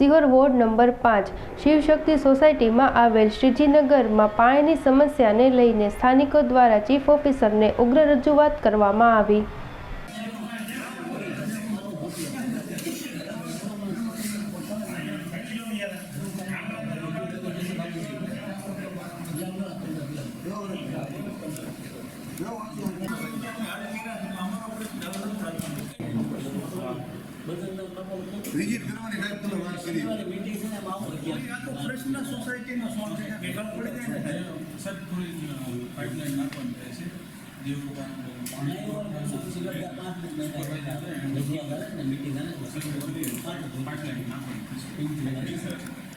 Sihor ward number પાંચ. શિવશક્તિ સોસાયટીમાં આવેલ શ્રીજીનગરમાં પાણીની સમસ્યાને લઈને સ્થાનિકો દ્વારા ચીફ ઓફિસરને ઉગ્ર રજૂઆત કરવામાં આવી. વિઝિટ કરવાની સાહેબ તમે વાત કરી પ્રશ્ન સોસાયટીનો સોલ્વ છે ભેગા પડી જાય ને સર થોડી પાઇપલાઇન નાખવાની થાય છે જેવું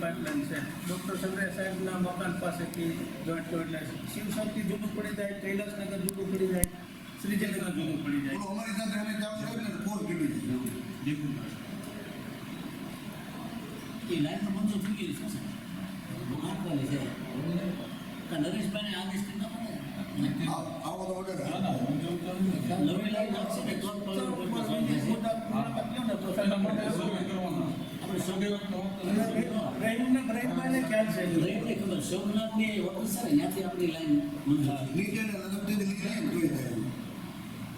પાઇપલાઇન છે ડૉક્ટર સંગ્રહ સાહેબના મકાન પાસેથી જોઈન્ટ ટુ એટલે શિવશક્તિ જુદું પડી જાય કૈલાસનગર જુદું પડી જાય. શ્રીજનગર જુદું પડી જાય બોલો અમારી સાથે અમે ચાલુ કર્યું ને ફોર કીધી છે દેખું એ લાઈન મંજૂર થઈ ગઈ છે નાખવાની છે નરેશભાઈને આદેશથી આવ- આવો તો ઓર્ડર નવી લાઈન નાખશે ને તો જ તો problem ઉપર solve થશે. મુદ્દા મુલાકાત લ્યો ને તો સાહેબ સર્વે આપણે કરવાનો આપણે સૌ- રહીમને બ્રેઇનભાઈને ખ્યાલ છે દરેકને ખબર સોમનાથની ઓફિસ છે ને ત્યાંથી આપણી લાઈન મંજૂર થઈ. નીચે ને લગતી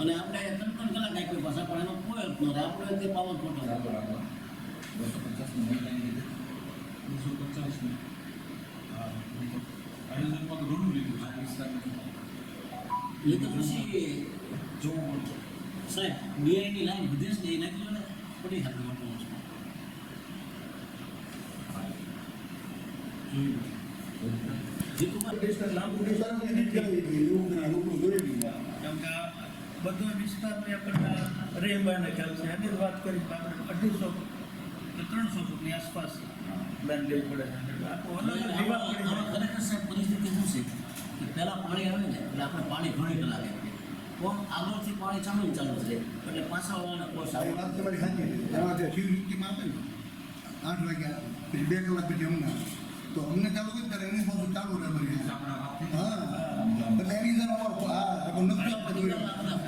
અને આપણે ત્રણ ત્રણ કલાક આપ્યો પાછા પણ એનો કોઈ અર્થ નથી. આપણે તે પાવર ખોટો છે. બસો પચાસની મહિલાની લીધી. બસો પચાસ આયોજનમાં ઘણું લીધું છે વિસ્તારમાં એ તો પછી જોવું પડશે. સાહેબ બીઆઈની લાઈન વિદેશ ને એ નાખી લો ને પડી ખાતી મોટો જે ડિસ્ટન્સ લાંબુ વિસ્તાર ડિસ્ટન્સ વિઝિટ કરવી જોઈએ એવું ના જોઈ લીધા. કેમ કે આ બધો વિસ્તારની આપણને રેહબાઈને ખ્યાલ છે. એની જ વાત કરી તો આપણે અઢીસો કે ત્રણસો ફૂટની આસપાસ બેન લેવું પડે છે. એટલે આખો અલગ અલગ વિભાગ પડી જાય. ખરેખર સાહેબ પરિસ્થિતિ શું છે? કે પહેલાં પાણી આવે ને એટલે આપણે પાણી ઘણી કલાકે પણ આગળથી પાણી ચાલુ ને ચાલુ છે. એટલે પાછા વાળાને કોઈ સારી સારું વાત તમારી સાચી છે. એમાં જે શિવયુક્તિમાં આપે ને આઠ વાગ્યા પછી બે કલાક પછી અમને તો અમને ચાલુ કરી ત્યારે એની પાછું ચાલુ રહે બધી આપણા હાથથી હા. એટલે એની અંદર અમારો આ આપણો નકશો આપણે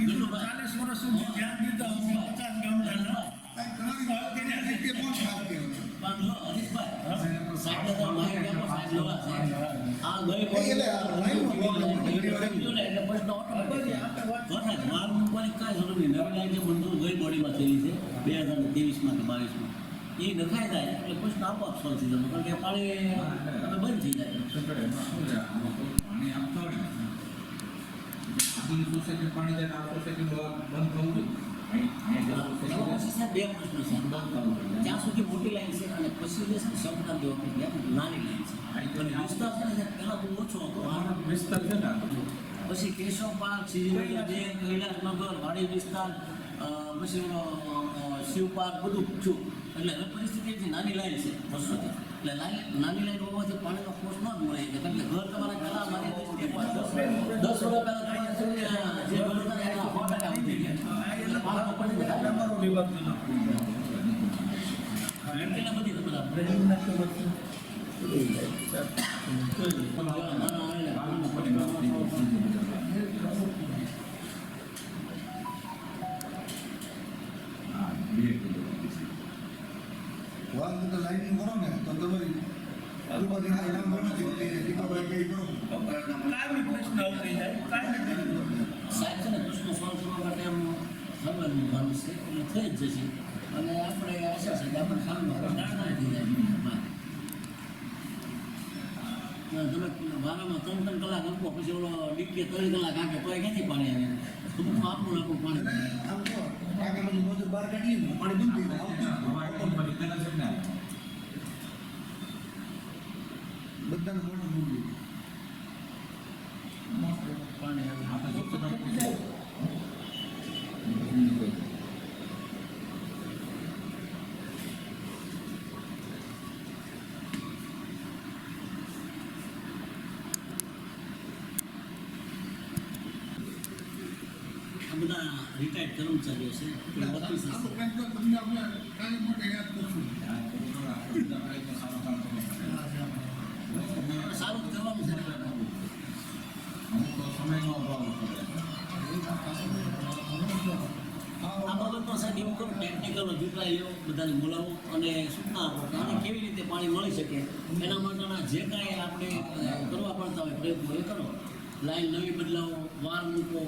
કીધું ચાલીસ વર્ષ સુધી આપો, બે હજાર ત્રેવીસમાં કે બાવીસમાં એ નખાઈ જાય એટલે પ્રશ્ન કે પાણી બંધ થઈ જાય આમાં કોઈ પાણી જાય આ સોસાયટીનું બંધ થવું જોઈએ. જે બે પ્રશ્ન છે. બંધ થવું જોઈએ. જ્યાં સુધી મોટી લાઈન છે અને પછી જે શબ્દના ત્યાં નાની લાઈન છે. વિસ્તાર છે ને સાહેબ બહુ ઓછો હતો. વિસ્તાર છે. ને પછી કેશવ પાર્ક શ્રીનગર કૈલાસ નગર વાડી વિસ્તાર પછી શિવ પાર્ક બધું છું. એટલે હવે પરિસ્થિતિ એવી નાની લાઈન છે વર્ષોથી એટલે લાઈન નાની લાઈન હોવાથી પાણીનો કોર્સ ન જ મળે કારણ કે ઘર તમારા ઘણા મારી દસ વર્ષ પહેલા તમારે જે ઘર હતા એના સો ટકા ઉતરી ગયા. એટલે પાણીનો પડી. અમારો વિભાગ એટલા બધી બધા? પાણી બંધ થઈ ગયું. હા, બે કિલો વાલ તો લાઈન કરો ને તો તમારી આજુબાજુના ઇનામ ઘણું છે એટલે દીપાભાઈ કઈ કરો કાયમી પ્રશ્ન થઈ જાય. કાયમી સાહેબ છે ને પ્રશ્ન સોલ્વ કરવા માટે આમ સમજવું માણસ છે એટલે થઈ જ જશે. અને આપણે આશા છે કે આપણે સામનો પ્રશ્ન થઈ જાય તમે વારામાં ત્રણ ત્રણ કલાક મૂકો પછી ઓલો ડીકે ત્રણ કલાક આંકે તો ક્યાંથી પાણી આવે? અમુક આપણું આપણું પાણી. આમ જો ટાંકામાંથી મોટર બહાર કાઢીએ ને પાણી બંધ થઈ જાય આવતું જ નથી. હવા એકદમ બધી પેલા છે ને બધાને મોટર મૂકી પાણી આવે આ તો સબસ્ટેશન પૂછો. આ બધા રિટાયર્ડ કર્મચારીઓ છે કે ઓફિસર આ તો છે કંઈક તો તમને આપણે કાંઈ માટે એવું ટેકનિકલ અભિપ્રાય બધાને બોલાવો અને સૂચના આપો કે આને કેવી રીતે પાણી મળી શકે? એના માટેના જે કાંઈ આપણે કરવા પડતા હોય પ્રયત્નો એ કરો. લાઈન નવી બદલાવો, વાર મૂકો